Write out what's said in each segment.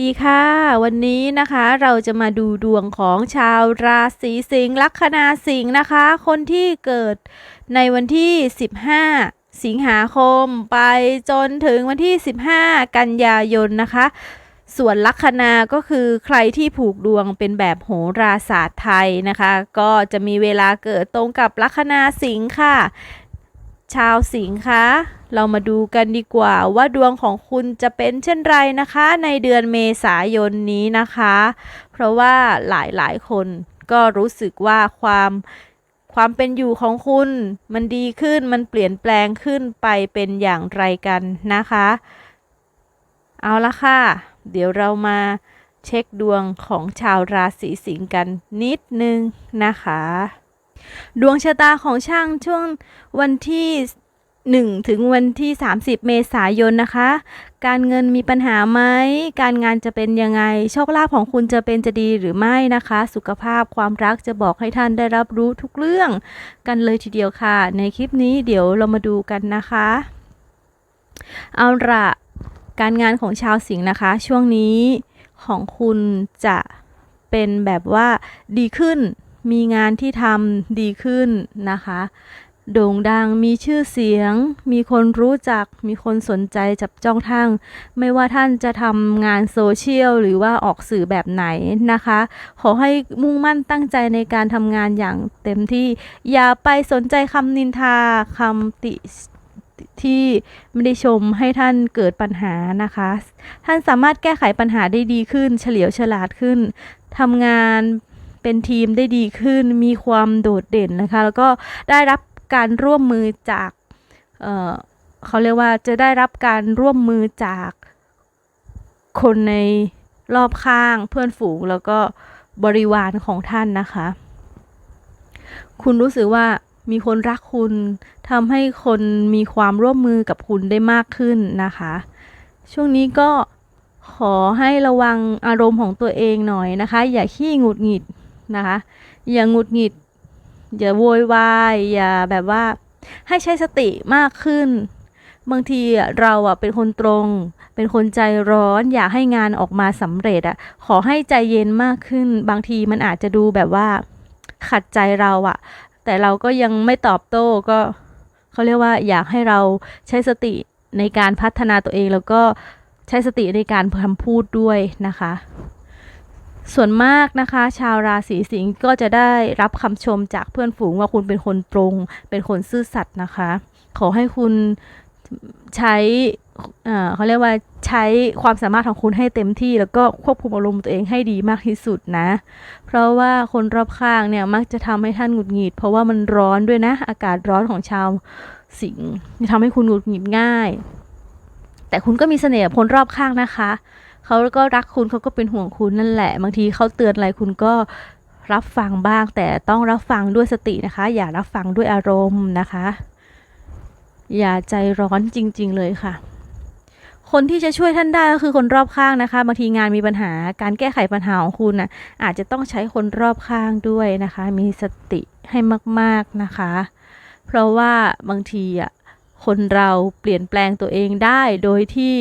ดีค่ะ วันนี้นะคะเราจะมาดูดวงของชาวราศีสิงห์ลัคนาสิงห์นะคะ คนที่เกิดในวันที่ 15 สิงหาคมไปจนถึงวันที่ 15 กันยายนนะคะ ส่วนลัคนาก็คือใครที่ผูกดวงเป็นแบบโหราศาสตร์ไทยนะคะ ก็จะมีเวลาเกิดตรงกับลัคนาสิงห์ค่ะ ชาวสิงห์คะ เรามาดูกันดีกว่าว่าดวงของคุณจะเป็นเช่นไรนะคะ ในเดือนเมษายนนี้นะคะ เพราะว่าหลายๆ คนก็รู้สึกว่าความความเป็นอยู่ของคุณมันดีขึ้นมันเปลี่ยนแปลงขึ้นไปเป็นอย่างไรกันนะคะ เอาละค่ะ เดี๋ยวเรามาเช็คดวงของชาวราศีสิงห์กันนิดนึงนะคะ ดวงชะตาของช่างช่วงวันที่ 1 ถึงวันที่ 30 เมษายนนะคะ การเงินมีปัญหาไหม การงานจะเป็นยังไง โชคลาภของคุณจะเป็นจะดีหรือไม่นะคะ สุขภาพความรักจะบอกให้ท่านได้รับรู้ทุกเรื่อง กันเลยทีเดียวค่ะ ในคลิปนี้เดี๋ยวเรามาดูกันนะคะ เอาละการงานของชาวสิงห์นะคะ ช่วงนี้ของคุณจะเป็นแบบว่าดีขึ้นมีงานที่ทำดีขึ้นนะคะ โด่งดังมีชื่อเสียง มีคนรู้จัก มีคนสนใจจับจ้องท่างไม่ว่าท่านจะทำงานโซเชียลหรือว่าออกสื่อแบบไหนนะคะ ขอให้มุ่งมั่นตั้งใจในการทำงานอย่างเต็มที่ อย่าไปสนใจคำนินทาคำติที่ไม่ได้ชมให้ท่านเกิดปัญหานะคะ ท่านสามารถแก้ไขปัญหาได้ดีขึ้น เฉลียวฉลาดขึ้นทำงานเป็นทีมได้ดีขึ้น มีความโดดเด่นนะคะ แล้วก็ได้รับ การร่วมมือจากเเขาเรียกว่าจะได้รับการร่วมมือจากคนในรอบข้างเพื่อนฝูงแล้วก็บริวารของท่านนะคะ คุณรู้สึกว่ามีคนรักคุณทำให้คนมีความร่วมมือกับคุณได้มากขึ้นนะคะ ช่วงนี้ก็ขอให้ระวังอารมณ์ของตัวเองหน่อยนะคะ อย่าขี้หงุดหงิดนะคะ อย่าหงุดหงิด อย่าโวยวายอย่าแบบว่า ให้ใช้สติมากขึ้น บางทีเราอะเป็นคนตรง เป็นคนใจร้อน อยากให้งานออกมาสำเร็จอะ ขอให้ใจเย็นมากขึ้น บางทีมันอาจจะดูแบบว่า ขัดใจเราอะ แต่เราก็ยังไม่ตอบโต้ก็เขาเรียกว่าอยากให้เราใช้สติในการพัฒนาตัวเองแล้วก็ใช้สติในการคำพูดด้วยนะคะ ส่วนมากนะคะ ชาวราศีสิงห์ก็จะได้รับคำชมจากเพื่อนฝูงว่าคุณเป็นคนตรง เป็นคนซื่อสัตย์นะคะ ขอให้คุณใช้เเขาเรียกว่าใช้ความสามารถของคุณให้เต็มที่ แล้วก็ควบคุมอารมณ์ตัวเองให้ดีมากที่สุดนะ เพราะว่าคนรอบข้างเนี่ยมักจะทำให้ท่านหงุดหงิด เพราะว่ามันร้อนด้วยนะ อากาศร้อนของชาวสิงห์ทำให้คุณหงุดหงิดง่าย แต่คุณก็มีเสน่ห์คนรอบข้างนะคะ เขาก็รักคุณเขาก็เป็นห่วงคุณนั่นแหละ บางทีเขาเตือนอะไรคุณก็รับฟังบ้าง แต่ต้องรับฟังด้วยสตินะคะ อย่ารับฟังด้วยอารมณ์นะคะ อย่าใจร้อนจริง ๆ เลยค่ะ คนที่จะช่วยท่านได้ก็คือคนรอบข้างนะคะบางทีงานมีปัญหาการแก้ไขปัญหาของคุณน่ะอาจจะต้องใช้คนรอบข้างด้วยนะคะ มีสติให้มาก ๆนะคะ เพราะว่าบางทีอะคนเราเปลี่ยนแปลงตัวเองได้โดยที่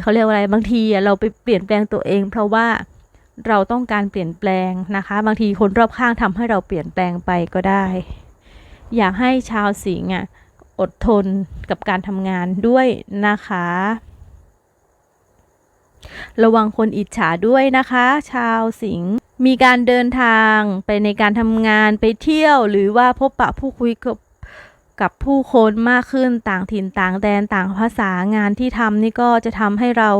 เขาเรียกว่าอะไรบางทีเราไปเปลี่ยนแปลงตัวเอง เพราะว่าเราต้องการเปลี่ยนแปลงนะคะ บางทีคนรอบข้างทำให้เราเปลี่ยนแปลงไปก็ได้ อยากให้ชาวสิงห์อะอดทนกับการทำงานด้วยนะคะ ระวังคนอิจฉาด้วยนะคะ ชาวสิงห์มีการเดินทางไปในการทำงานไปเที่ยว หรือว่าพบปะผู้คุยกับ กับผู้คนมากขึ้นต่างถิ่นต่างแดนต่างภาษางานที่ทำนี่ก็จะทำให้เรา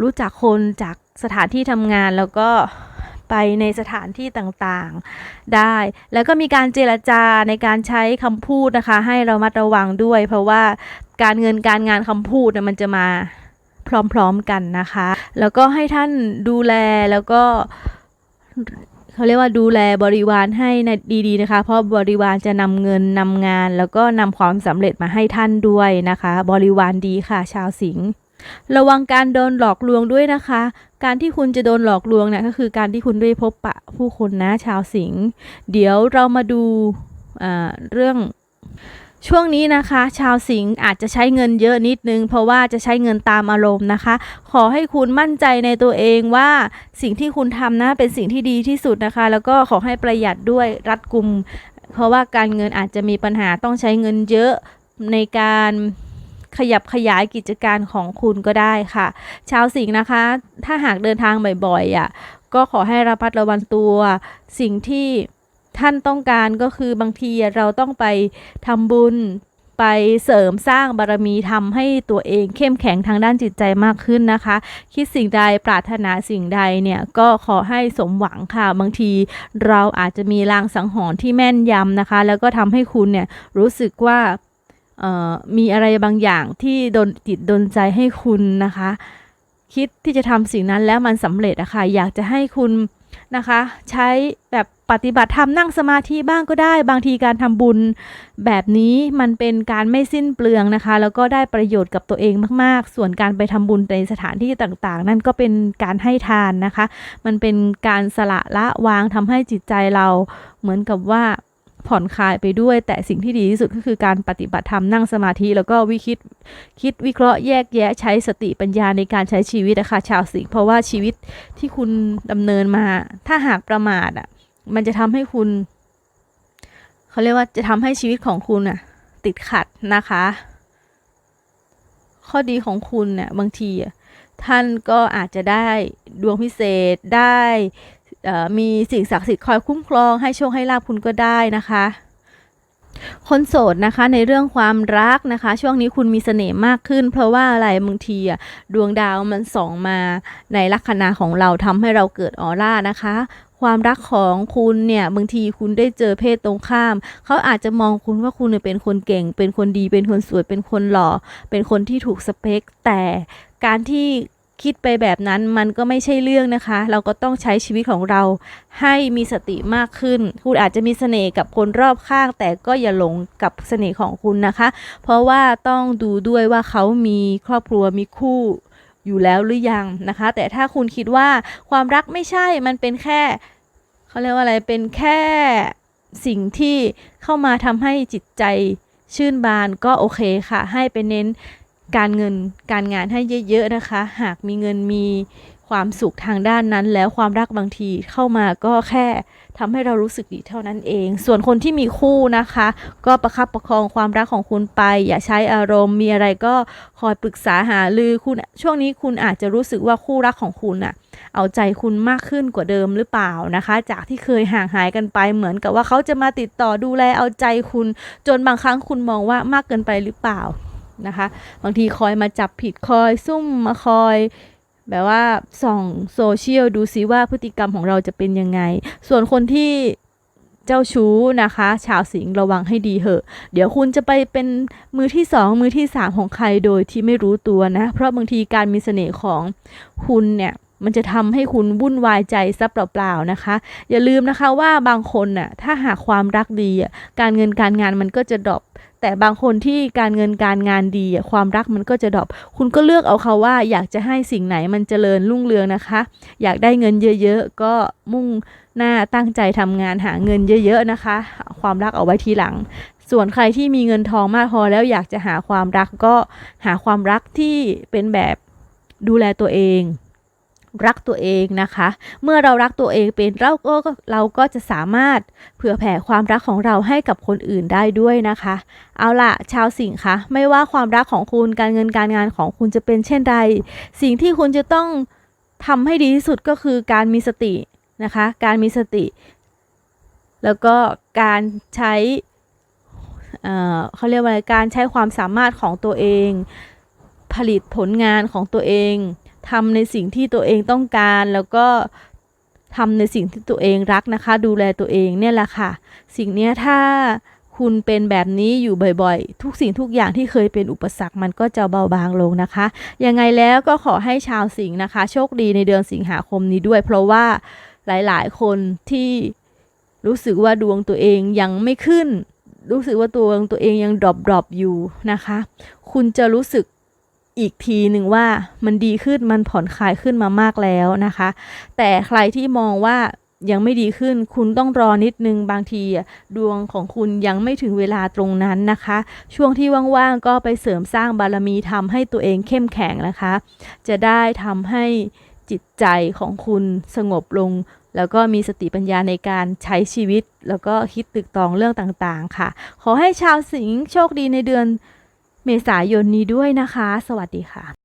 รู้จักคนจากสถานที่ทำงานแล้วก็ไปในสถานที่ต่างๆได้ แล้วก็มีการเจรจาในการใช้คำพูดนะคะ ให้เรามัดระวังด้วย เพราะว่าการเงินการงานคำพูดมันจะมาพร้อมๆกันนะคะ แล้วก็ให้ท่านดูแลแล้วก็ เขาเรียกว่าดูแลบริวารให้นะดีๆนะคะ เพราะบริวารจะนำเงินนำงาน แล้วก็นำความสำเร็จมาให้ท่านด้วยนะคะ บริวารดีค่ะ ชาวสิงห์ระวังการโดนหลอกลวงด้วยนะคะ การที่คุณจะโดนหลอกลวงเนี่ยก็คือการที่คุณได้พบปะผู้คนนะชาวสิงห์เดี๋ยวเรามาดูอ่าเรื่อง ช่วงนี้นะคะ ชาวสิงห์อาจจะใช้เงินเยอะนิดนึง เพราะว่าจะใช้เงินตามอารมณ์นะคะ ขอให้คุณมั่นใจในตัวเองว่าสิ่งที่คุณทำนะเป็นสิ่งที่ดีที่สุดนะคะ แล้วก็ขอให้ประหยัดด้วยรัดกุม เพราะว่าการเงินอาจจะมีปัญหาต้องใช้เงินเยอะในการขยับขยายกิจการของคุณก็ได้ค่ะ ชาวสิงห์นะคะ ถ้าหากเดินทางบ่อยๆอะก็ขอให้ระมัดระวังตัวสิ่งที่ ท่านต้องการก็คือบางทีเราต้องไปทำบุญไปเสริมสร้างบารมีทำให้ตัวเองเข้มแข็งทางด้านจิตใจมากขึ้นนะคะ คิดสิ่งใดปรารถนาสิ่งใดเนี่ยก็ขอให้สมหวังค่ะ บางทีเราอาจจะมีลางสังหรณ์ที่แม่นยำนะคะ แล้วก็ทำให้คุณเนี่ยรู้สึกว่ามีอะไรบางอย่างที่ดนจิตดนใจให้คุณนะคะ คิดที่จะทำสิ่งนั้นแล้วมันสำเร็จอะค่ะอยากจะให้คุณ นะคะ ใช้แบบปฏิบัติธรรมนั่งสมาธิบ้างก็ได้ บางทีการทำบุญแบบนี้มันเป็นการไม่สิ้นเปลืองนะคะ แล้วก็ได้ประโยชน์กับตัวเองมากๆ ส่วนการไปทำบุญในสถานที่ต่างๆ นั่นก็เป็นการให้ทานนะคะ มันเป็นการสละละวางทำให้จิตใจเราเหมือนกับว่า ผ่อนคลายไปด้วย แต่สิ่งที่ดีที่สุดก็คือการปฏิบัติธรรมนั่งสมาธิ แล้วก็วิคิดคิดวิเคราะห์แยกแยะใช้สติปัญญาในการใช้ชีวิตนะคะชาวสิงห์เพราะว่าชีวิตที่คุณดำเนินมา ถ้าหากประมาทอะมันจะทำให้คุณเขาเรียกว่าจะทำให้ชีวิตของคุณอะติดขัดนะคะ ข้อดีของคุณเนี่ยบางทีท่านก็อาจจะได้ดวงพิเศษได้ มีสิ่งศักดิ์สิทธิ์คอยคุ้มครองให้โชคให้ลาภคุณก็ได้นะคะคนโสดนะคะในเรื่องความรักนะคะ ช่วงนี้คุณมีเสน่ห์มากขึ้น เพราะว่าอะไรบางทีอะดวงดาวมันส่องมาในลัคนาของเราทำให้เราเกิดออร่านะคะ ความรักของคุณเนี่ยบางทีคุณได้เจอเพศตรงข้าม เขาอาจจะมองคุณว่าคุณเนี่ยเป็นคนเก่ง เป็นคนดีเป็นคนสวยเป็นคนหล่อ เป็นคนที่ถูกสเปค แต่การที่ คิดไปแบบนั้นมันก็ไม่ใช่เรื่องนะคะ เราก็ต้องใช้ชีวิตของเราให้มีสติมากขึ้น คุณอาจจะมีเสน่ห์กับคนรอบข้าง แต่ก็อย่าหลงกับเสน่ห์ของคุณนะคะ เพราะว่าต้องดูด้วยว่าเขามีครอบครัวมีคู่อยู่แล้วหรือยังนะคะ แต่ถ้าคุณคิดว่าความรักไม่ใช่มันเป็นแค่เขาเรียกว่าอะไรเป็นแค่สิ่งที่เข้ามาทำให้จิตใจชื่นบานก็โอเคค่ะ ให้ไปเน้น การเงินการงานให้เยอะๆนะคะ หากมีเงินมีความสุขทางด้านนั้น แล้วความรักบางทีเข้ามาก็แค่ทำให้เรารู้สึกดีเท่านั้นเอง ส่วนคนที่มีคู่นะคะ ก็ประคับประคองความรักของคุณไป อย่าใช้อารมณ์ มีอะไรก็คอยปรึกษาหารือคุณช่วงนี้คุณอาจจะรู้สึกว่าคู่รักของคุณน่ะ เอาใจคุณมากขึ้นกว่าเดิมหรือเปล่านะคะ จากที่เคยห่างหายกันไปเหมือนกับว่าเขาจะมาติดต่อดูแลเอาใจคุณ จนบางครั้งคุณมองว่ามากเกินไปหรือเปล่า นะคะ บางทีคอยมาจับผิดคอยซุ่มมาคอย แบบว่าส่องโซเชียลดูซิว่าพฤติกรรมของเราจะเป็นยังไง ส่วนคนที่เจ้าชู้นะคะ ชาวสิงห์ระวังให้ดีเหอะ เดี๋ยวคุณจะไปเป็นมือที่สองมือที่สามของใครโดยที่ไม่รู้ตัวนะ เพราะบางทีการมีเสน่ห์ของคุณเนี่ยมันจะทำให้คุณวุ่นวายใจซะเปล่าๆนะคะ อย่าลืมนะคะว่าบางคนน่ะถ้าหากความรักดีอะการเงินการงานมันก็จะดรอป แต่บางคนที่การเงินการงานดีความรักมันก็จะดรอปคุณก็เลือกเอาค่ะว่า อยากจะให้สิ่งไหนมันเจริญรุ่งเรืองนะคะ อยากได้เงินเยอะๆ ก็มุ่งหน้าตั้งใจทำงานหาเงินเยอะๆนะคะ ความรักเอาไว้ทีหลัง ส่วนใครที่มีเงินทองมากพอแล้วอยากจะหาความรักก็หาความรักที่เป็นแบบดูแลตัวเอง รักตัวเองนะคะ เมื่อเรารักตัวเองเป็นเราก็เราก็จะสามารถเผื่อแผ่ความรักของเราให้กับคนอื่นได้ด้วยนะคะ เอาล่ะ ชาวสิงห์คะไม่ว่าความรักของคุณการเงินการงานของคุณจะเป็นเช่นใด สิ่งที่คุณจะต้องทำให้ดีที่สุดก็คือการมีสตินะคะ การมีสติ แล้วก็การใช้เอ่อเขาเรียกว่าการใช้ความสามารถของตัวเอง ผลิตผลงานของตัวเอง ทำในสิ่งที่ตัวเองต้องการ แล้วก็ทำในสิ่งที่ตัวเองรักนะคะ ดูแลตัวเองเนี่ยแหละค่ะ สิ่งนี้ถ้าคุณเป็นแบบนี้อยู่บ่อยๆ ทุกสิ่งทุกอย่างที่เคยเป็นอุปสรรคมันก็จะเบาบางลงนะคะ ยังไงแล้วก็ขอให้ชาวสิงห์นะคะ โชคดีในเดือนสิงหาคมนี้ด้วย เพราะว่าหลายๆ คนที่รู้สึกว่าดวงตัวเองยังไม่ขึ้น รู้สึกว่าตัวดวงตัวเองยังดรอปดรอปอยู่นะคะ คุณจะรู้สึก อีกทีหนึ่งว่ามันดีขึ้นมันผ่อนคลายขึ้นมามากแล้วนะคะ แต่ใครที่มองว่ายังไม่ดีขึ้น คุณต้องรอนิดนึงบางทีดวงของคุณยังไม่ถึงเวลาตรงนั้นนะคะ ช่วงที่ว่างๆก็ไปเสริมสร้างบารมีทำให้ตัวเองเข้มแข็งนะคะ จะได้ทำให้จิตใจของคุณสงบลง แล้วก็มีสติปัญญาในการใช้ชีวิต แล้วก็คิดตึกตองเรื่องต่างๆ ค่ะ ขอให้ชาวสิงห์โชคดีในเดือน เมษายนนี้ด้วยนะคะ สวัสดีค่ะ